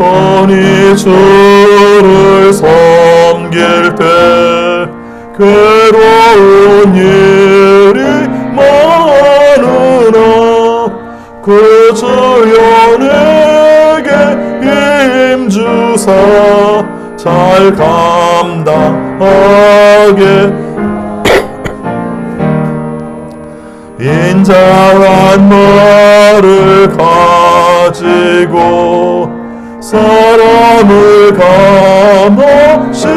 겸손히 주를 섬길 때 괴로운 일이 많으나 그 주여 내게 힘주사 잘 감당하게. 인자한 말을 가지고 사람을 감화시키며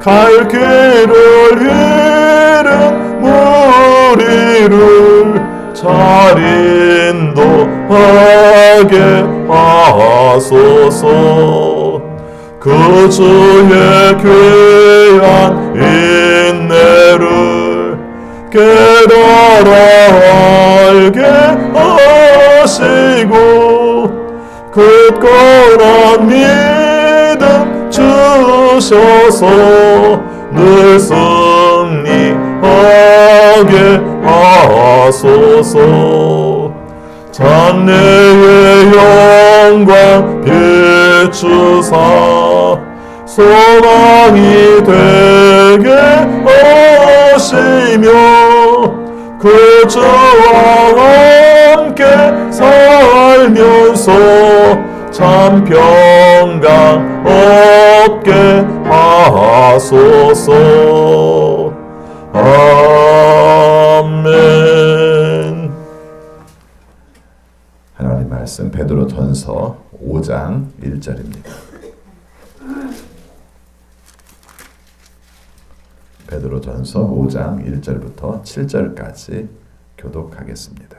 갈 길을 잃은 무리를 잘 인도하게 하소서. 그 주의 귀한 인내를 깨달아 알게 하시고 굳건한 믿음 주셔서 늘 승리하게 하소서. 장래의 영광 비추사. 소망이 되게 하시며 그 주와 함께 살면서 참 평강 얻게 하소서 아멘 하나님 말씀 베드로 전서 5장 1절입니다. 베드로 전서 5장 1절부터 7절까지 교독하겠습니다.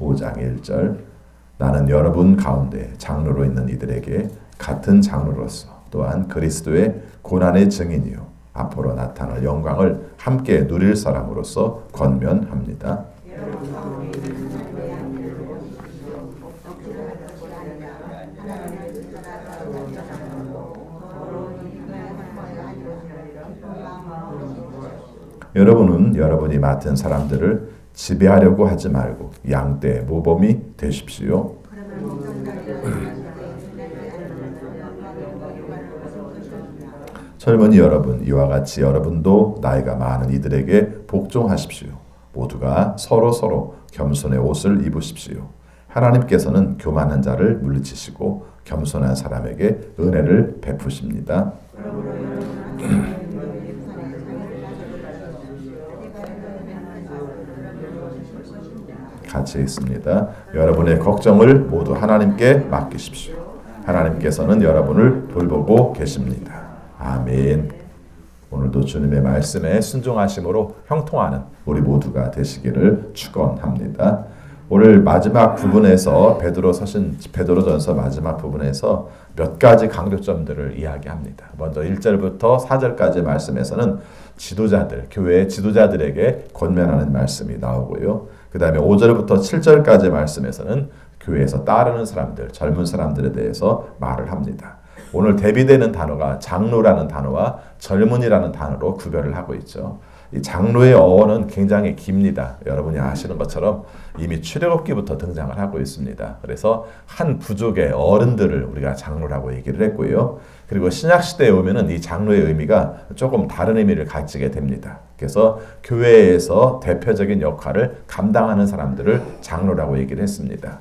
5장 1절 나는 여러분 가운데 장로로 있는 이들에게 같은 장로로서 또한 그리스도의 고난의 증인이요 앞으로 나타날 영광을 함께 누릴 사람으로서 권면합니다. 여러분은 여러분이 맡은 사람들을 지배하려고 하지 말고 양떼 모범이 되십시오. 젊은이 여러분, 이와 같이 여러분도 나이가 많은 이들에게 복종하십시오. 모두가 서로 서로 겸손의 옷을 입으십시오. 하나님께서는 교만한 자를 물리치시고 겸손한 사람에게 은혜를 베푸십니다. 같이 있습니다. 여러분의 걱정을 모두 하나님께 맡기십시오. 하나님께서는 여러분을 돌보고 계십니다. 아멘. 오늘도 주님의 말씀에 순종하심으로 형통하는 우리 모두가 되시기를 축원합니다. 오늘 마지막 부분에서 베드로 서신 베드로전서 마지막 부분에서 몇 가지 강조점들을 이야기합니다. 먼저 1절부터 4절까지 말씀에서는 지도자들, 교회의 지도자들에게 권면하는 말씀이 나오고요. 그 다음에 5절부터 7절까지 말씀에서는 교회에서 따르는 사람들, 젊은 사람들에 대해서 말을 합니다. 오늘 대비되는 단어가 장로라는 단어와 젊은이라는 단어로 구별을 하고 있죠. 이 장로의 어원은 굉장히 깁니다. 여러분이 아시는 것처럼 이미 출애굽기부터 등장을 하고 있습니다. 그래서 한 부족의 어른들을 우리가 장로라고 얘기를 했고요. 그리고 신약 시대에 오면은 이 장로의 의미가 조금 다른 의미를 가지게 됩니다. 그래서 교회에서 대표적인 역할을 감당하는 사람들을 장로라고 얘기를 했습니다.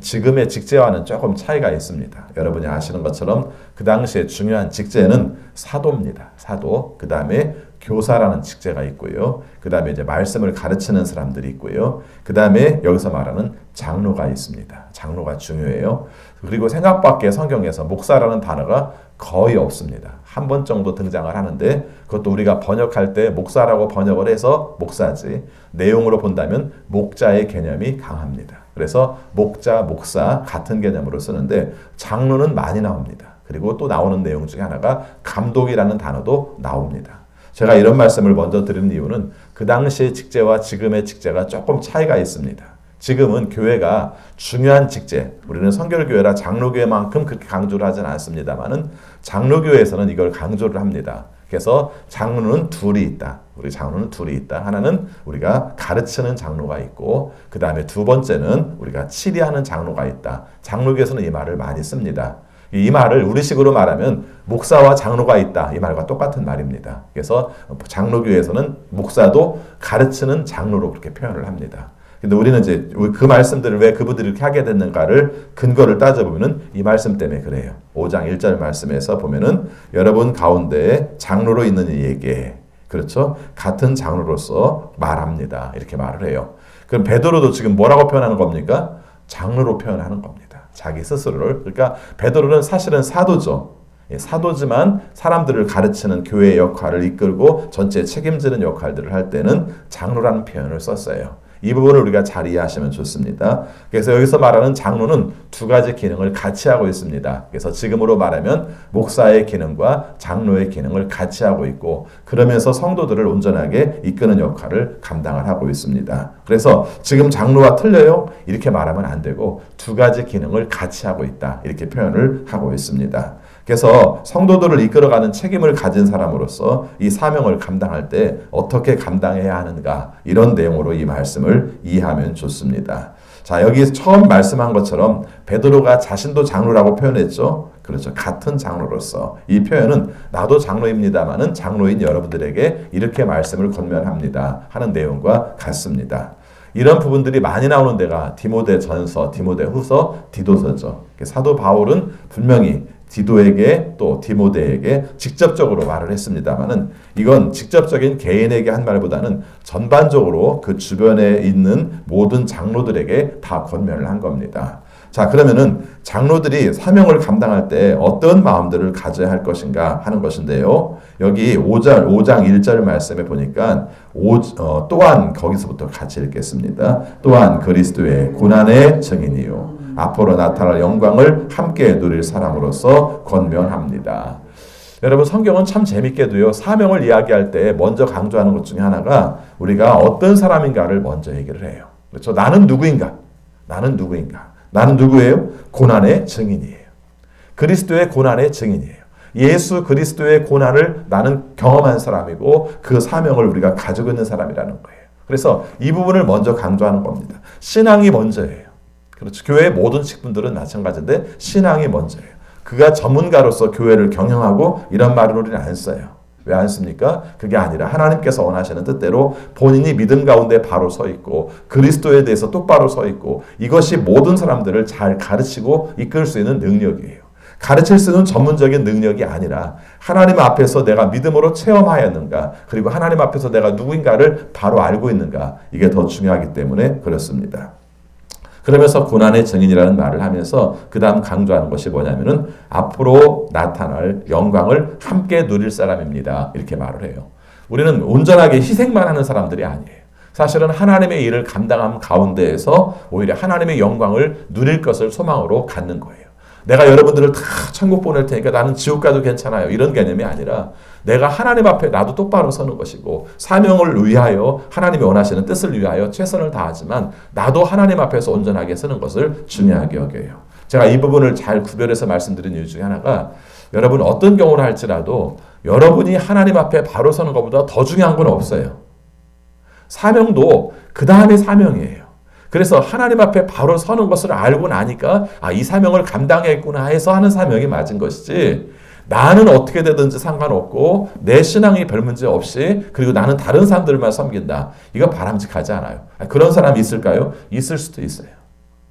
지금의 직제와는 조금 차이가 있습니다. 여러분이 아시는 것처럼 그 당시에 중요한 직제는 사도입니다. 사도. 그 다음에 교사라는 직제가 있고요. 그 다음에 이제 말씀을 가르치는 사람들이 있고요. 그 다음에 여기서 말하는 장로가 있습니다. 장로가 중요해요. 그리고 생각밖에 성경에서 목사라는 단어가 거의 없습니다. 한 번 정도 등장을 하는데 그것도 우리가 번역할 때 목사라고 번역을 해서 목사지 내용으로 본다면 목자의 개념이 강합니다. 그래서 목자, 목사 같은 개념으로 쓰는데 장로는 많이 나옵니다. 그리고 또 나오는 내용 중에 하나가 감독이라는 단어도 나옵니다. 제가 이런 말씀을 먼저 드리는 이유는 그 당시의 직제와 지금의 직제가 조금 차이가 있습니다. 지금은 교회가 중요한 직제, 우리는 성결교회라 장로교회만큼 그렇게 강조를 하진 않습니다만은 장로교회에서는 이걸 강조를 합니다. 그래서 장로는 둘이 있다. 우리 장로는 둘이 있다. 하나는 우리가 가르치는 장로가 있고, 그 다음에 두 번째는 우리가 치리하는 장로가 있다. 장로교에서는 이 말을 많이 씁니다. 이 말을 우리식으로 말하면 목사와 장로가 있다. 이 말과 똑같은 말입니다. 그래서 장로교에서는 목사도 가르치는 장로로 그렇게 표현을 합니다. 근데 우리는 이제 그 말씀들을 왜 그분들이 이렇게 하게 됐는가를 근거를 따져보면은 이 말씀 때문에 그래요. 5장 1절 말씀에서 보면은 여러분 가운데 장로로 있는 이에게 그렇죠? 같은 장로로서 말합니다. 이렇게 말을 해요. 그럼 베드로도 지금 뭐라고 표현하는 겁니까? 장로로 표현하는 겁니다. 자기 스스로를. 그러니까 베드로는 사실은 사도죠. 예, 사도지만 사람들을 가르치는 교회의 역할을 이끌고 전체 책임지는 역할들을 할 때는 장로라는 표현을 썼어요. 이 부분을 우리가 잘 이해하시면 좋습니다. 그래서 여기서 말하는 장로는 두 가지 기능을 같이 하고 있습니다. 그래서 지금으로 말하면 목사의 기능과 장로의 기능을 같이 하고 있고 그러면서 성도들을 온전하게 이끄는 역할을 감당을 하고 있습니다. 그래서 지금 장로와 틀려요? 이렇게 말하면 안 되고 두 가지 기능을 같이 하고 있다. 이렇게 표현을 하고 있습니다. 그래서 성도들을 이끌어가는 책임을 가진 사람으로서 이 사명을 감당할 때 어떻게 감당해야 하는가 이런 내용으로 이 말씀을 이해하면 좋습니다. 자 여기 처음 말씀한 것처럼 베드로가 자신도 장로라고 표현했죠. 그렇죠. 같은 장로로서 이 표현은 나도 장로입니다만은 장로인 여러분들에게 이렇게 말씀을 권면합니다 하는 내용과 같습니다. 이런 부분들이 많이 나오는 데가 디모데 전서, 디모데 후서, 디도서죠. 사도 바울은 분명히 디도에게 또 디모데에게 직접적으로 말을 했습니다만은 이건 직접적인 개인에게 한 말보다는 전반적으로 그 주변에 있는 모든 장로들에게 다 권면을 한 겁니다. 자, 그러면은 장로들이 사명을 감당할 때 어떤 마음들을 가져야 할 것인가 하는 것인데요. 여기 5절, 5장 1절 말씀에 보니까 오, 어, 또한 거기서부터 같이 읽겠습니다. 또한 그리스도의 고난의 증인이요. 앞으로 나타날 영광을 함께 누릴 사람으로서 권면합니다. 여러분 성경은 참 재밌게도요 사명을 이야기할 때 먼저 강조하는 것 중에 하나가 우리가 어떤 사람인가를 먼저 얘기를 해요. 그렇죠? 나는 누구인가? 나는 누구인가? 나는 누구예요? 고난의 증인이에요. 그리스도의 고난의 증인이에요. 예수 그리스도의 고난을 나는 경험한 사람이고 그 사명을 우리가 가지고 있는 사람이라는 거예요. 그래서 이 부분을 먼저 강조하는 겁니다. 신앙이 먼저예요. 그렇죠. 교회의 모든 직분들은 마찬가지인데 신앙이 먼저예요. 그가 전문가로서 교회를 경영하고 이런 말을 우리는 안 써요. 왜 안 씁니까? 그게 아니라 하나님께서 원하시는 뜻대로 본인이 믿음 가운데 바로 서 있고 그리스도에 대해서 똑바로 서 있고 이것이 모든 사람들을 잘 가르치고 이끌 수 있는 능력이에요. 가르칠 수 있는 전문적인 능력이 아니라 하나님 앞에서 내가 믿음으로 체험하였는가 그리고 하나님 앞에서 내가 누구인가를 바로 알고 있는가 이게 더 중요하기 때문에 그렇습니다. 그러면서 고난의 증인이라는 말을 하면서 그 다음 강조하는 것이 뭐냐면은 앞으로 나타날 영광을 함께 누릴 사람입니다. 이렇게 말을 해요. 우리는 온전하게 희생만 하는 사람들이 아니에요. 사실은 하나님의 일을 감당함 가운데에서 오히려 하나님의 영광을 누릴 것을 소망으로 갖는 거예요. 내가 여러분들을 다 천국 보낼 테니까 나는 지옥 가도 괜찮아요. 이런 개념이 아니라 내가 하나님 앞에 나도 똑바로 서는 것이고 사명을 위하여 하나님이 원하시는 뜻을 위하여 최선을 다하지만 나도 하나님 앞에서 온전하게 서는 것을 중요하게 여겨요. 제가 이 부분을 잘 구별해서 말씀드린 이유 중에 하나가 여러분 어떤 경우를 할지라도 여러분이 하나님 앞에 바로 서는 것보다 더 중요한 건 없어요. 사명도 그 다음에 사명이에요. 그래서 하나님 앞에 바로 서는 것을 알고 나니까 아, 이 사명을 감당했구나 해서 하는 사명이 맞은 것이지. 나는 어떻게 되든지 상관없고 내 신앙이 별 문제 없이 그리고 나는 다른 사람들만 섬긴다. 이거 바람직하지 않아요. 아, 그런 사람이 있을까요? 있을 수도 있어요.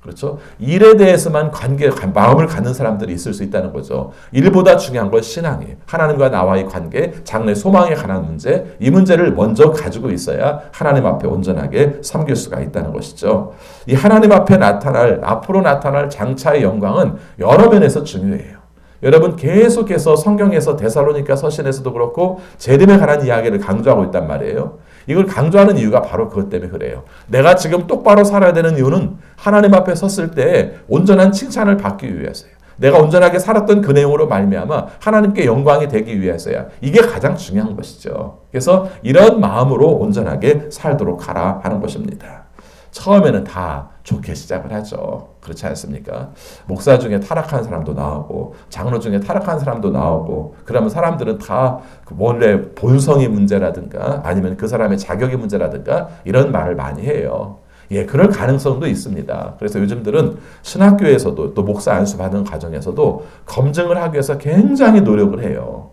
그렇죠? 일에 대해서만 관계, 마음을 갖는 사람들이 있을 수 있다는 거죠. 일보다 중요한 건 신앙이에요. 하나님과 나와의 관계, 장래 소망에 관한 문제, 이 문제를 먼저 가지고 있어야 하나님 앞에 온전하게 섬길 수가 있다는 것이죠. 이 하나님 앞에 나타날, 앞으로 나타날 장차의 영광은 여러 면에서 중요해요. 여러분 계속해서 성경에서 데살로니가 서신에서도 그렇고 재림에 관한 이야기를 강조하고 있단 말이에요. 이걸 강조하는 이유가 바로 그것 때문에 그래요. 내가 지금 똑바로 살아야 되는 이유는 하나님 앞에 섰을 때 온전한 칭찬을 받기 위해서요. 내가 온전하게 살았던 그 내용으로 말미암아 하나님께 영광이 되기 위해서야. 이게 가장 중요한 것이죠. 그래서 이런 마음으로 온전하게 살도록 하라 하는 것입니다. 처음에는 다 좋게 시작을 하죠. 그렇지 않습니까? 목사 중에 타락한 사람도 나오고 장로 중에 타락한 사람도 나오고 그러면 사람들은 다 원래 본성의 문제라든가 아니면 그 사람의 자격의 문제라든가 이런 말을 많이 해요. 예, 그럴 가능성도 있습니다. 그래서 요즘들은 신학교에서도 또 목사 안수 받는 과정에서도 검증을 하기 위해서 굉장히 노력을 해요.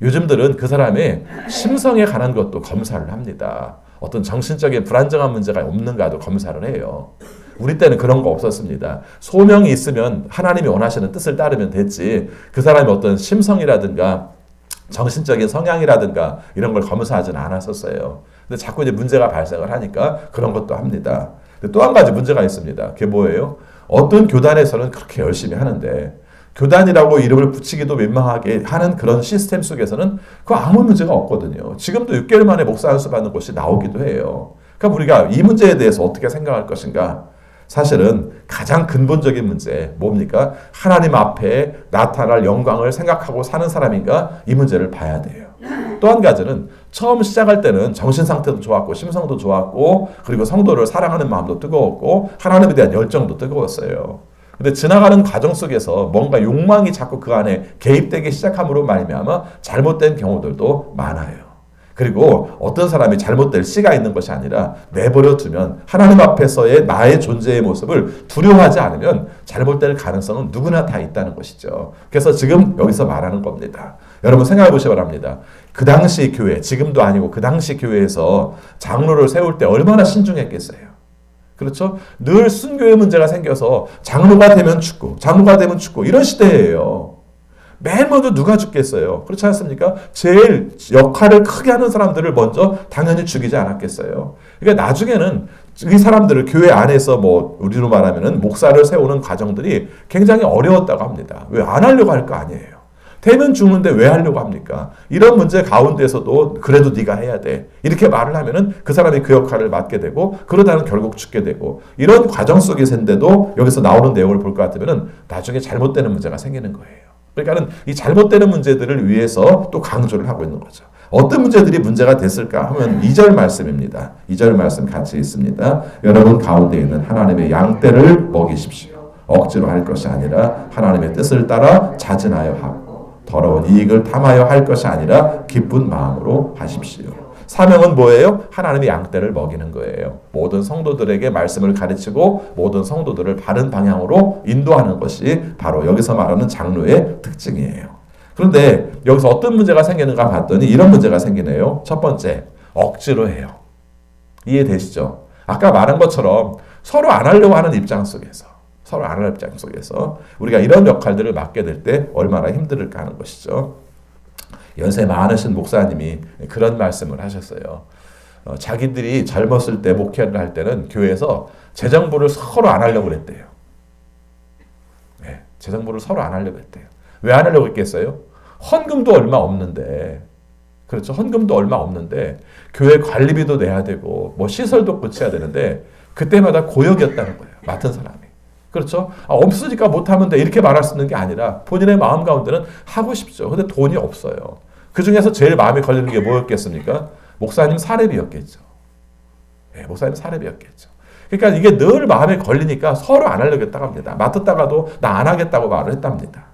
요즘들은 그 사람의 심성에 관한 것도 검사를 합니다. 어떤 정신적인 불안정한 문제가 없는가도 검사를 해요. 우리 때는 그런 거 없었습니다. 소명이 있으면 하나님이 원하시는 뜻을 따르면 됐지. 그 사람의 어떤 심성이라든가 정신적인 성향이라든가 이런 걸 검사하지는 않았었어요. 근데 자꾸 이제 문제가 발생을 하니까 그런 것도 합니다. 또 한 가지 문제가 있습니다. 그게 뭐예요? 어떤 교단에서는 그렇게 열심히 하는데 교단이라고 이름을 붙이기도 민망하게 하는 그런 시스템 속에서는 그 아무 문제가 없거든요. 지금도 6개월 만에 목사 안수 받는 곳이 나오기도 해요. 그러니까 우리가 이 문제에 대해서 어떻게 생각할 것인가? 사실은 가장 근본적인 문제 뭡니까? 하나님 앞에 나타날 영광을 생각하고 사는 사람인가? 이 문제를 봐야 돼요. 또 한 가지는 처음 시작할 때는 정신 상태도 좋았고 심성도 좋았고 그리고 성도를 사랑하는 마음도 뜨거웠고 하나님에 대한 열정도 뜨거웠어요. 근데 지나가는 과정 속에서 뭔가 욕망이 자꾸 그 안에 개입되기 시작함으로 말미암아 잘못된 경우들도 많아요. 그리고 어떤 사람이 잘못될 씨가 있는 것이 아니라 내버려 두면 하나님 앞에서의 나의 존재의 모습을 두려워하지 않으면 잘못될 가능성은 누구나 다 있다는 것이죠. 그래서 지금 여기서 말하는 겁니다. 여러분 생각해 보시기 바랍니다. 그 당시 교회, 지금도 아니고 그 당시 교회에서 장로를 세울 때 얼마나 신중했겠어요. 그렇죠? 늘 순교의 문제가 생겨서 장로가 되면 죽고, 장로가 되면 죽고 이런 시대예요. 맨 먼저 누가 죽겠어요? 그렇지 않습니까? 제일 역할을 크게 하는 사람들을 먼저 당연히 죽이지 않았겠어요. 그러니까 나중에는 이 사람들을 교회 안에서 뭐 우리로 말하면은 목사를 세우는 과정들이 굉장히 어려웠다고 합니다. 왜 안 하려고 할 거 아니에요. 되면 죽는데 왜 하려고 합니까? 이런 문제 가운데서도 그래도 네가 해야 돼. 이렇게 말을 하면은 그 사람이 그 역할을 맡게 되고 그러다는 결국 죽게 되고 이런 과정 속에서인데도 여기서 나오는 내용을 볼 것 같으면은 나중에 잘못되는 문제가 생기는 거예요. 그러니까는 이 잘못되는 문제들을 위해서 또 강조를 하고 있는 거죠. 어떤 문제들이 문제가 됐을까 하면 2절 말씀입니다. 2절 말씀 같이 있습니다. 여러분 가운데 있는 하나님의 양떼를 먹이십시오. 억지로 할 것이 아니라 하나님의 뜻을 따라 자진하여 하고 더러운 이익을 탐하여 할 것이 아니라 기쁜 마음으로 하십시오. 사명은 뭐예요? 하나님의 양떼를 먹이는 거예요. 모든 성도들에게 말씀을 가르치고 모든 성도들을 바른 방향으로 인도하는 것이 바로 여기서 말하는 장로의 특징이에요. 그런데 여기서 어떤 문제가 생기는가 봤더니 이런 문제가 생기네요. 첫 번째, 억지로 해요. 이해되시죠? 아까 말한 것처럼 서로 안 하려고 하는 입장 속에서 서로 안 하는 입장 속에서 우리가 이런 역할들을 맡게 될 때 얼마나 힘들을까 하는 것이죠. 연세 많으신 목사님이 그런 말씀을 하셨어요. 어, 자기들이 젊었을 때 목회를 할 때는 교회에서 재정부를 서로 안 하려고 그랬대요. 네, 재정부를 서로 안 하려고 했대요. 왜 안 하려고 했겠어요? 헌금도 얼마 없는데, 그렇죠. 헌금도 얼마 없는데, 교회 관리비도 내야 되고, 뭐 시설도 고쳐야 되는데, 그때마다 고역이었다는 거예요. 맡은 사람이. 그렇죠? 아, 없으니까 못하면 돼. 이렇게 말할 수 있는 게 아니라 본인의 마음 가운데는 하고 싶죠. 근데 돈이 없어요. 그 중에서 제일 마음에 걸리는 게 뭐였겠습니까? 목사님 사례비였겠죠. 네, 목사님 사례비였겠죠. 그러니까 이게 늘 마음에 걸리니까 서로 안 하려고 했다고 합니다. 맡았다가도 나 안 하겠다고 말을 했답니다.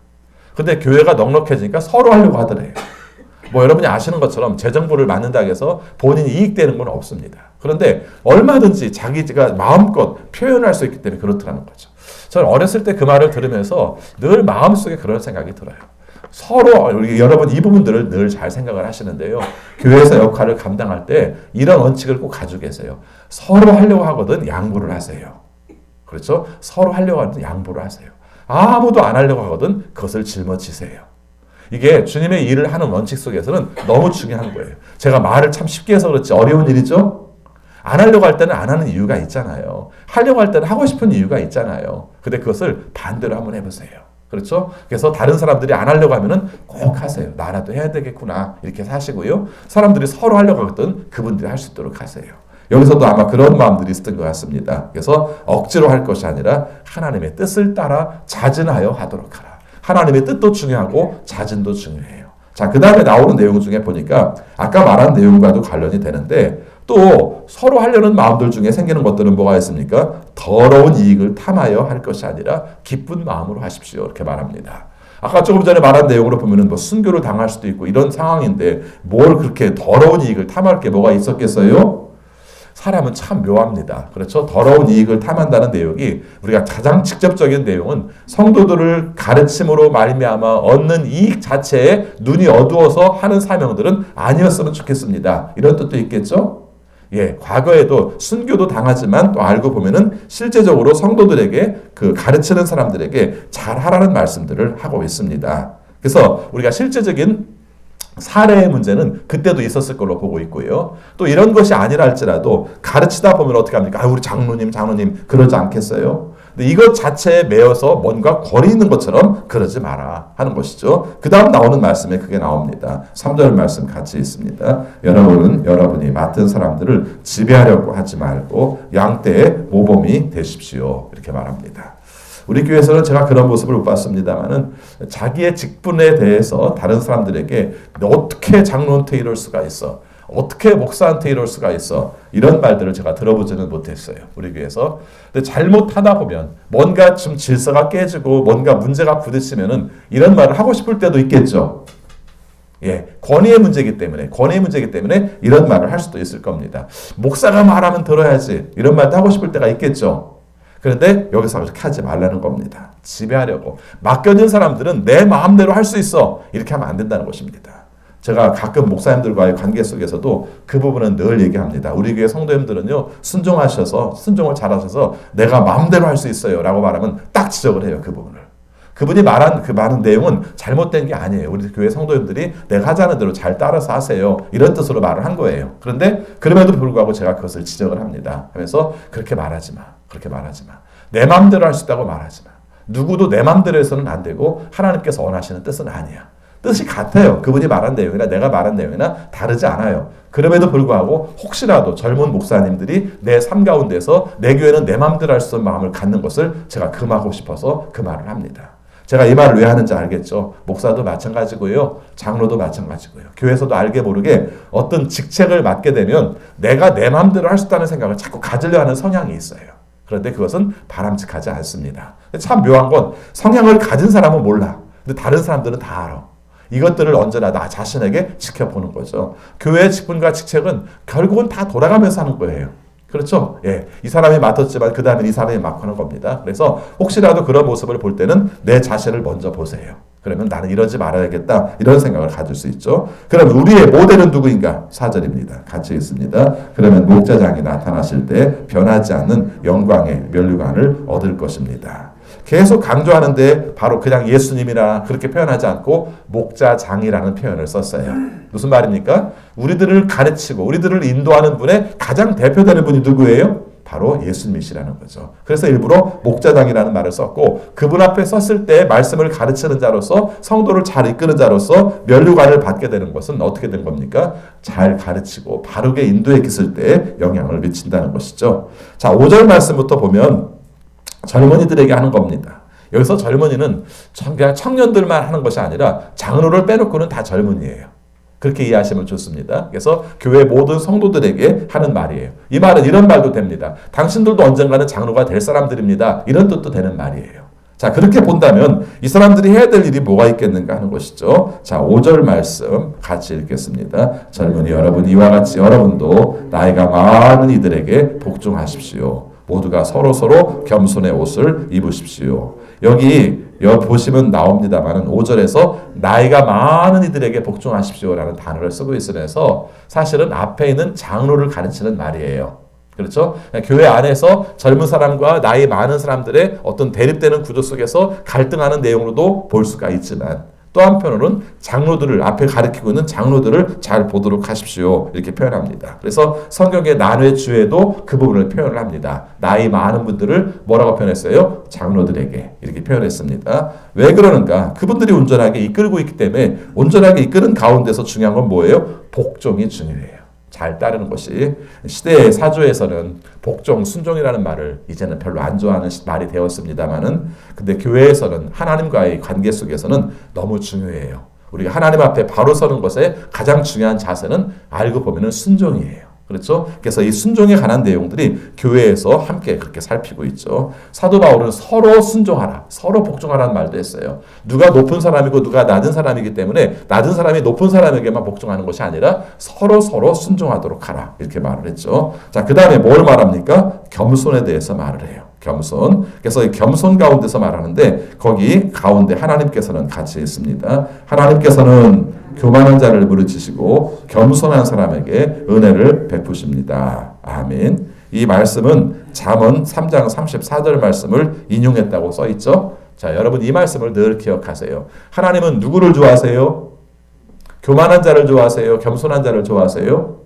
근데 교회가 넉넉해지니까 서로 하려고 하더래요. 뭐 여러분이 아시는 것처럼 재정부를 맡는다고 해서 본인이 이익되는 건 없습니다. 그런데 얼마든지 자기가 마음껏 표현할 수 있기 때문에 그렇더라는 거죠. 저는 어렸을 때 그 말을 들으면서 늘 마음속에 그런 생각이 들어요. 서로 우리 여러분 이 부분들을 늘 잘 생각을 하시는데요. 교회에서 역할을 감당할 때 이런 원칙을 꼭 가지고 계세요. 서로 하려고 하거든 양보를 하세요. 그렇죠? 서로 하려고 하거든 양보를 하세요. 아무도 안 하려고 하거든 그것을 짊어지세요. 이게 주님의 일을 하는 원칙 속에서는 너무 중요한 거예요. 제가 말을 참 쉽게 해서 그렇지 어려운 일이죠? 안 하려고 할 때는 안 하는 이유가 있잖아요. 하려고 할 때는 하고 싶은 이유가 있잖아요. 근데 그것을 반대로 한번 해보세요. 그렇죠? 그래서 다른 사람들이 안 하려고 하면은 꼭 하세요. 나라도 해야 되겠구나. 이렇게 사시고요. 사람들이 서로 하려고 하거든 그분들이 할 수 있도록 하세요. 여기서도 아마 그런 마음들이 있었던 것 같습니다. 그래서 억지로 할 것이 아니라 하나님의 뜻을 따라 자진하여 하도록 하라. 하나님의 뜻도 중요하고 자진도 중요해요. 자, 그 다음에 나오는 내용 중에 보니까 아까 말한 내용과도 관련이 되는데 또 서로 하려는 마음들 중에 생기는 것들은 뭐가 있습니까? 더러운 이익을 탐하여 할 것이 아니라 기쁜 마음으로 하십시오. 이렇게 말합니다. 아까 조금 전에 말한 내용으로 보면은 뭐 순교를 당할 수도 있고 이런 상황인데 뭘 그렇게 더러운 이익을 탐할 게 뭐가 있었겠어요? 사람은 참 묘합니다. 그렇죠? 더러운 이익을 탐한다는 내용이 우리가 가장 직접적인 내용은 성도들을 가르침으로 말미암아 얻는 이익 자체에 눈이 어두워서 하는 사명들은 아니었으면 좋겠습니다. 이런 뜻도 있겠죠? 예, 과거에도 순교도 당하지만 또 알고 보면은 실제적으로 성도들에게 그 가르치는 사람들에게 잘 하라는 말씀들을 하고 있습니다. 그래서 우리가 실제적인 사례의 문제는 그때도 있었을 걸로 보고 있고요. 또 이런 것이 아니라 할지라도 가르치다 보면 어떻게 합니까? 아, 우리 장로님, 장로님 그러지 않겠어요? 근데 이것 자체에 매여서 뭔가 권위 있는 것처럼 그러지 마라 하는 것이죠. 그 다음 나오는 말씀에 그게 나옵니다. 3절 말씀 같이 있습니다. 여러분은 여러분이 맡은 사람들을 지배하려고 하지 말고 양떼의 모범이 되십시오. 이렇게 말합니다. 우리 교회에서는 제가 그런 모습을 못 봤습니다만은 자기의 직분에 대해서 다른 사람들에게 어떻게 장로한테 이럴 수가 있어? 어떻게 목사한테 이럴 수가 있어? 이런 말들을 제가 들어보지는 못했어요. 우리 교회에서. 근데 잘못하다 보면 뭔가 좀 질서가 깨지고 뭔가 문제가 부딪히면은 이런 말을 하고 싶을 때도 있겠죠. 예, 권위의 문제이기 때문에, 권위의 문제이기 때문에 이런 말을 할 수도 있을 겁니다. 목사가 말하면 들어야지. 이런 말도 하고 싶을 때가 있겠죠. 그런데 여기서 그렇게 하지 말라는 겁니다. 지배하려고. 맡겨진 사람들은 내 마음대로 할 수 있어. 이렇게 하면 안 된다는 것입니다. 제가 가끔 목사님들과의 관계 속에서도 그 부분은 늘 얘기합니다. 우리 교회 성도님들은요, 순종하셔서, 순종을 잘하셔서 내가 마음대로 할 수 있어요. 라고 말하면 딱 지적을 해요. 그 부분을. 그분이 말한 그 많은 내용은 잘못된 게 아니에요. 우리 교회 성도님들이 내가 하자는 대로 잘 따라서 하세요. 이런 뜻으로 말을 한 거예요. 그런데 그럼에도 불구하고 제가 그것을 지적을 합니다. 하면서 그렇게 말하지 마. 그렇게 말하지 마. 내 마음대로 할 수 있다고 말하지 마. 누구도 내 마음대로 해서는 안 되고 하나님께서 원하시는 뜻은 아니야. 뜻이 같아요. 그분이 말한 내용이나 내가 말한 내용이나 다르지 않아요. 그럼에도 불구하고 혹시라도 젊은 목사님들이 내 삶 가운데서 내 교회는 내 마음대로 할 수 있는 마음을 갖는 것을 제가 금하고 싶어서 그 말을 합니다. 제가 이 말을 왜 하는지 알겠죠. 목사도 마찬가지고요. 장로도 마찬가지고요. 교회에서도 알게 모르게 어떤 직책을 맡게 되면 내가 내 마음대로 할 수 있다는 생각을 자꾸 가지려 하는 성향이 있어요. 그런데 그것은 바람직하지 않습니다. 참 묘한 건 성향을 가진 사람은 몰라. 근데 다른 사람들은 다 알아. 이것들을 언제나 나 자신에게 지켜보는 거죠. 교회의 직분과 직책은 결국은 다 돌아가면서 하는 거예요. 그렇죠? 예. 이 사람이 맡았지만 그 다음에 이 사람이 맡고 하는 겁니다. 그래서 혹시라도 그런 모습을 볼 때는 내 자신을 먼저 보세요. 그러면 나는 이러지 말아야겠다. 이런 생각을 가질 수 있죠. 그럼 우리의 모델은 누구인가? 4절입니다. 같이 있습니다. 그러면 목자장이 나타나실 때 변하지 않는 영광의 면류관을 얻을 것입니다. 계속 강조하는데 바로 그냥 예수님이라 그렇게 표현하지 않고 목자장이라는 표현을 썼어요. 무슨 말입니까? 우리들을 가르치고 우리들을 인도하는 분의 가장 대표되는 분이 누구예요? 바로 예수님이시라는 거죠. 그래서 일부러 목자장이라는 말을 썼고 그분 앞에 썼을 때 말씀을 가르치는 자로서 성도를 잘 이끄는 자로서 면류관을 받게 되는 것은 어떻게 된 겁니까? 잘 가르치고 바르게 인도해 있을 때 영향을 미친다는 것이죠. 자, 5절 말씀부터 보면 젊은이들에게 하는 겁니다. 여기서 젊은이는 그냥 청년들만 하는 것이 아니라 장로를 빼놓고는 다 젊은이에요. 그렇게 이해하시면 좋습니다. 그래서 교회 모든 성도들에게 하는 말이에요. 이 말은 이런 말도 됩니다. 당신들도 언젠가는 장로가 될 사람들입니다. 이런 뜻도 되는 말이에요. 자, 그렇게 본다면 이 사람들이 해야 될 일이 뭐가 있겠는가 하는 것이죠. 자, 5절 말씀 같이 읽겠습니다. 젊은이 여러분, 이와 같이 여러분도 나이가 많은 이들에게 복종하십시오. 모두가 서로 서로 겸손의 옷을 입으십시오. 여기 여 보시면 나옵니다만은 5절에서 나이가 많은 이들에게 복종하십시오라는 단어를 쓰고 있으면서 사실은 앞에 있는 장로를 가르치는 말이에요. 그렇죠? 교회 안에서 젊은 사람과 나이 많은 사람들의 어떤 대립되는 구조 속에서 갈등하는 내용으로도 볼 수가 있지만 또 한편으로는 장로들을 앞에 가리키고 있는 장로들을 잘 보도록 하십시오. 이렇게 표현합니다. 그래서 성경의 난회 주에도 그 부분을 표현을 합니다. 나이 많은 분들을 뭐라고 표현했어요? 장로들에게 이렇게 표현했습니다. 왜 그러는가? 그분들이 온전하게 이끌고 있기 때문에 온전하게 이끄는 가운데서 중요한 건 뭐예요? 복종이 중요해요. 잘 따르는 것이 시대의 사조에서는 복종, 순종이라는 말을 이제는 별로 안 좋아하는 말이 되었습니다만은 근데 교회에서는 하나님과의 관계 속에서는 너무 중요해요. 우리가 하나님 앞에 바로 서는 것에 가장 중요한 자세는 알고 보면은 순종이에요. 그렇죠? 그래서 이 순종에 관한 내용들이 교회에서 함께 그렇게 살피고 있죠. 사도 바울은 서로 순종하라, 서로 복종하라는 말도 했어요. 누가 높은 사람이고 누가 낮은 사람이기 때문에 낮은 사람이 높은 사람에게만 복종하는 것이 아니라 서로 서로 순종하도록 하라 이렇게 말을 했죠. 자, 그 다음에 뭘 말합니까? 겸손에 대해서 말을 해요. 겸손. 그래서 이 겸손 가운데서 말하는데 거기 가운데 하나님께서는 같이 있습니다. 하나님께서는 교만한 자를 부르치시고 겸손한 사람에게 은혜를 베푸십니다. 아멘. 이 말씀은 잠언 3장 34절 말씀을 인용했다고 써 있죠. 자, 여러분 이 말씀을 늘 기억하세요. 하나님은 누구를 좋아하세요? 교만한 자를 좋아하세요? 겸손한 자를 좋아하세요?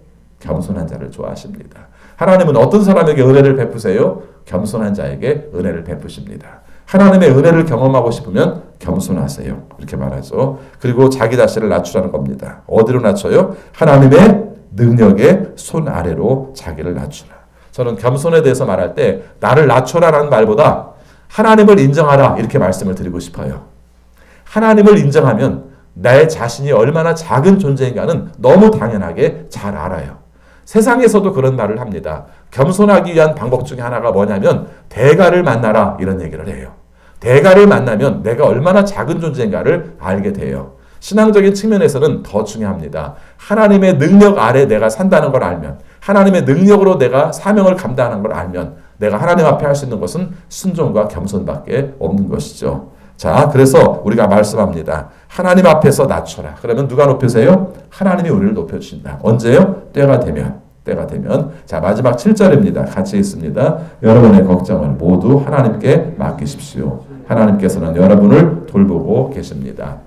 겸손한 자를 좋아하십니다. 하나님은 어떤 사람에게 은혜를 베푸세요? 겸손한 자에게 은혜를 베푸십니다. 하나님의 은혜를 경험하고 싶으면 겸손하세요. 이렇게 말하죠. 그리고 자기 자신을 낮추라는 겁니다. 어디로 낮춰요? 하나님의 능력의 손 아래로 자기를 낮추라. 저는 겸손에 대해서 말할 때 나를 낮춰라라는 말보다 하나님을 인정하라 이렇게 말씀을 드리고 싶어요. 하나님을 인정하면 내 자신이 얼마나 작은 존재인가는 너무 당연하게 잘 알아요. 세상에서도 그런 말을 합니다. 겸손하기 위한 방법 중에 하나가 뭐냐면 대가를 만나라 이런 얘기를 해요. 대가를 만나면 내가 얼마나 작은 존재인가를 알게 돼요. 신앙적인 측면에서는 더 중요합니다. 하나님의 능력 아래 내가 산다는 걸 알면, 하나님의 능력으로 내가 사명을 감당하는 걸 알면, 내가 하나님 앞에 할 수 있는 것은 순종과 겸손밖에 없는 것이죠. 자, 그래서 우리가 말씀합니다. 하나님 앞에서 낮춰라. 그러면 누가 높이세요? 하나님이 우리를 높여주신다. 언제요? 때가 되면. 때가 되면. 자, 마지막 7절입니다. 같이 있습니다. 여러분의 걱정을 모두 하나님께 맡기십시오. 하나님께서는 여러분을 돌보고 계십니다.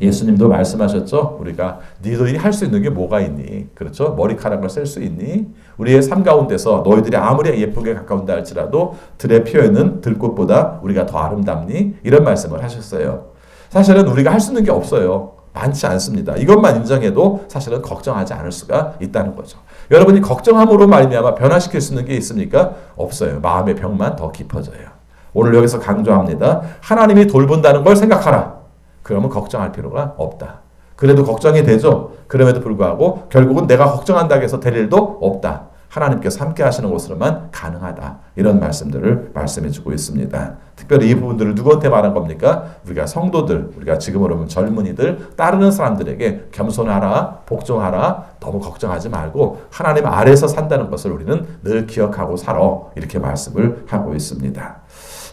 예수님도 말씀하셨죠. 우리가 너희들이 할 수 있는 게 뭐가 있니? 그렇죠? 머리카락을 셀수 있니? 우리의 삶 가운데서 너희들이 아무리 예쁘게 가까운다 할지라도 들에 피어 있는 들꽃보다 우리가 더 아름답니? 이런 말씀을 하셨어요. 사실은 우리가 할 수 있는 게 없어요. 많지 않습니다. 이것만 인정해도 사실은 걱정하지 않을 수가 있다는 거죠. 여러분이 걱정함으로 말미암아 변화시킬 수 있는 게 있습니까? 없어요. 마음의 병만 더 깊어져요. 오늘 여기서 강조합니다. 하나님이 돌본다는 걸 생각하라. 그러면 걱정할 필요가 없다. 그래도 걱정이 되죠. 그럼에도 불구하고 결국은 내가 걱정한다고 해서 될 일도 없다. 하나님께서 함께 하시는 것으로만 가능하다. 이런 말씀들을 말씀해 주고 있습니다. 특별히 이 부분들을 누구한테 말한 겁니까? 우리가 성도들, 우리가 지금으로 보면 젊은이들, 따르는 사람들에게 겸손하라, 복종하라, 너무 걱정하지 말고 하나님 아래서 산다는 것을 우리는 늘 기억하고 살아. 이렇게 말씀을 하고 있습니다.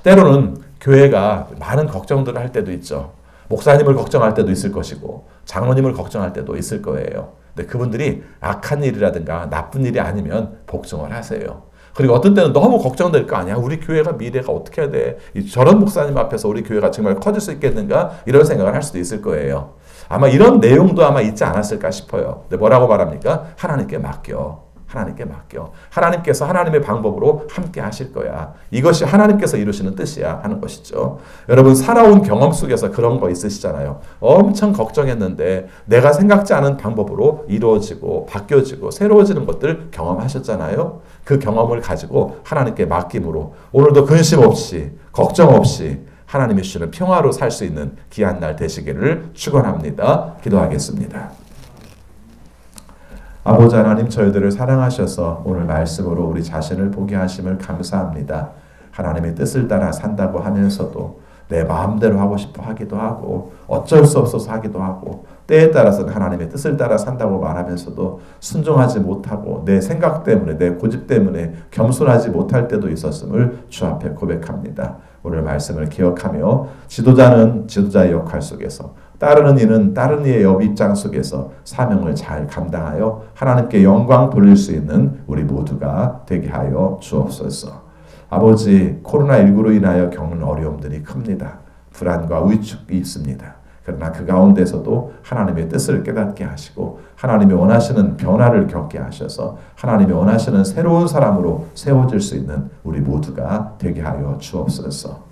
때로는 교회가 많은 걱정들을 할 때도 있죠. 목사님을 걱정할 때도 있을 것이고 장로님을 걱정할 때도 있을 거예요. 근데 그분들이 악한 일이라든가 나쁜 일이 아니면 복종을 하세요. 그리고 어떤 때는 너무 걱정될 거 아니야. 우리 교회가 미래가 어떻게 해야 돼? 저런 목사님 앞에서 우리 교회가 정말 커질 수 있겠는가? 이런 생각을 할 수도 있을 거예요. 아마 이런 내용도 아마 있지 않았을까 싶어요. 근데 뭐라고 말합니까? 하나님께 맡겨. 하나님께 맡겨. 하나님께서 하나님의 방법으로 함께 하실 거야. 이것이 하나님께서 이루시는 뜻이야 하는 것이죠. 여러분 살아온 경험 속에서 그런 거 있으시잖아요. 엄청 걱정했는데 내가 생각지 않은 방법으로 이루어지고 바뀌어지고 새로워지는 것들 경험하셨잖아요. 그 경험을 가지고 하나님께 맡김으로 오늘도 근심 없이 걱정 없이 하나님이 주시는 평화로 살 수 있는 귀한 날 되시기를 축원합니다. 기도하겠습니다. 아버지 하나님 저희들을 사랑하셔서 오늘 말씀으로 우리 자신을 보게 하심을 감사합니다. 하나님의 뜻을 따라 산다고 하면서도 내 마음대로 하고 싶어 하기도 하고 어쩔 수 없어서 하기도 하고 때에 따라서는 하나님의 뜻을 따라 산다고 말하면서도 순종하지 못하고 내 생각 때문에 내 고집 때문에 겸손하지 못할 때도 있었음을 주 앞에 고백합니다. 오늘 말씀을 기억하며 지도자는 지도자의 역할 속에서 따르는 이는 따르는 이의 옆 입장 속에서 사명을 잘 감당하여 하나님께 영광 돌릴 수 있는 우리 모두가 되게 하여 주옵소서. 아버지 코로나19로 인하여 겪는 어려움들이 큽니다. 불안과 위축이 있습니다. 그러나 그 가운데서도 하나님의 뜻을 깨닫게 하시고 하나님이 원하시는 변화를 겪게 하셔서 하나님이 원하시는 새로운 사람으로 세워질 수 있는 우리 모두가 되게 하여 주옵소서.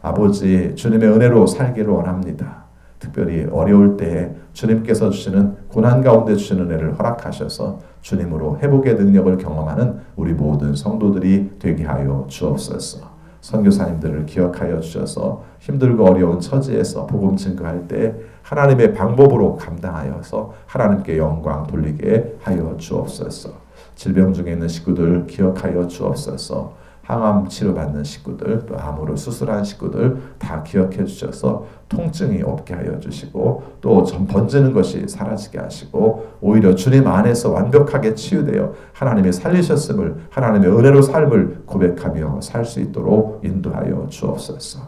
아버지 주님의 은혜로 살기를 원합니다. 특별히 어려울 때에 주님께서 주시는 고난 가운데 주시는 은혜를 허락하셔서 주님으로 회복의 능력을 경험하는 우리 모든 성도들이 되게 하여 주옵소서. 선교사님들을 기억하여 주셔서 힘들고 어려운 처지에서 복음 증거할 때 하나님의 방법으로 감당하여서 하나님께 영광 돌리게 하여 주옵소서. 질병 중에 있는 식구들 기억하여 주옵소서. 항암 치료받는 식구들 또 암으로 수술한 식구들 다 기억해 주셔서 통증이 없게 하여 주시고 또전 번지는 것이 사라지게 하시고 오히려 주님 안에서 완벽하게 치유되어 하나님의 살리셨음을 하나님의 은혜로 삶을 고백하며 살 수 있도록 인도하여 주옵소서.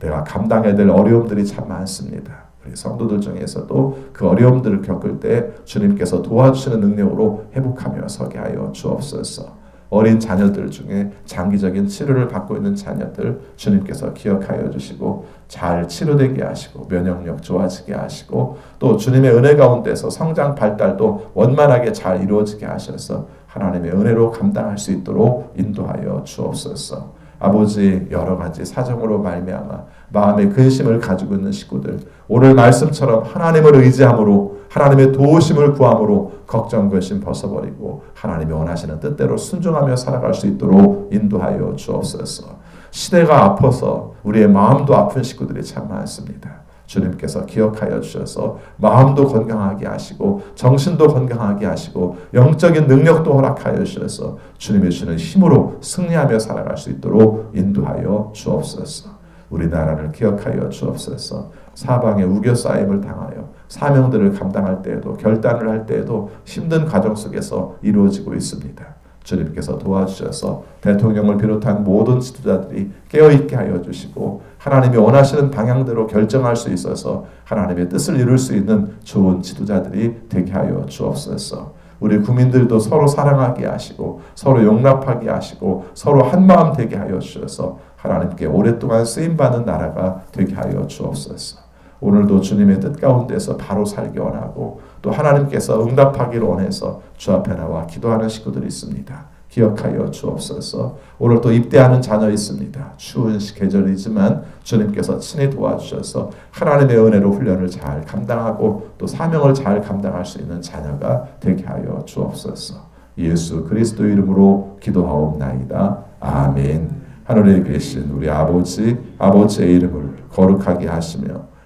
내가 감당해야 될 어려움들이 참 많습니다. 우리 성도들 중에서도 그 어려움들을 겪을 때 주님께서 도와주시는 능력으로 회복하며 서게 하여 주옵소서. 어린 자녀들 중에 장기적인 치료를 받고 있는 자녀들 주님께서 기억하여 주시고 잘 치료되게 하시고 면역력 좋아지게 하시고 또 주님의 은혜 가운데서 성장 발달도 원만하게 잘 이루어지게 하셔서 하나님의 은혜로 감당할 수 있도록 인도하여 주옵소서. 아버지 여러 가지 사정으로 말미암아 마음의 근심을 가지고 있는 식구들 오늘 말씀처럼 하나님을 의지함으로 하나님의 도우심을 구함으로 걱정 근심 벗어버리고 하나님이 원하시는 뜻대로 순종하며 살아갈 수 있도록 인도하여 주옵소서. 시대가 아파서 우리의 마음도 아픈 식구들이 참 많습니다. 주님께서 기억하여 주셔서 마음도 건강하게 하시고 정신도 건강하게 하시고 영적인 능력도 허락하여 주셔서 주님의 주는 힘으로 승리하며 살아갈 수 있도록 인도하여 주옵소서. 우리나라를 기억하여 주옵소서. 사방에 우겨 쌓임을 당하여 사명들을 감당할 때에도 결단을 할 때에도 힘든 과정 속에서 이루어지고 있습니다. 주님께서 도와주셔서 대통령을 비롯한 모든 지도자들이 깨어있게 하여 주시고 하나님이 원하시는 방향대로 결정할 수 있어서 하나님의 뜻을 이룰 수 있는 좋은 지도자들이 되게 하여 주옵소서. 우리 국민들도 서로 사랑하게 하시고 서로 용납하게 하시고 서로 한 마음 되게 하여 주셔서 하나님께 오랫동안 쓰임 받는 나라가 되게 하여 주옵소서. 오늘도 주님의 뜻 가운데서 바로 살기 원하고 또 하나님께서 응답하기를 원해서 주 앞에 나와 기도하는 식구들이 있습니다. 기억하여 주옵소서. 오늘 또 입대하는 자녀 있습니다. 추운 계절이지만 주님께서 친히 도와주셔서 하나님의 은혜로 훈련을 잘 감당하고 또 사명을 잘 감당할 수 있는 자녀가 되게 하여 주옵소서. 예수 그리스도 이름으로 기도하옵나이다. 아멘. 하늘에 계신 우리 아버지, 아버지의 이름을 거룩하게 하시며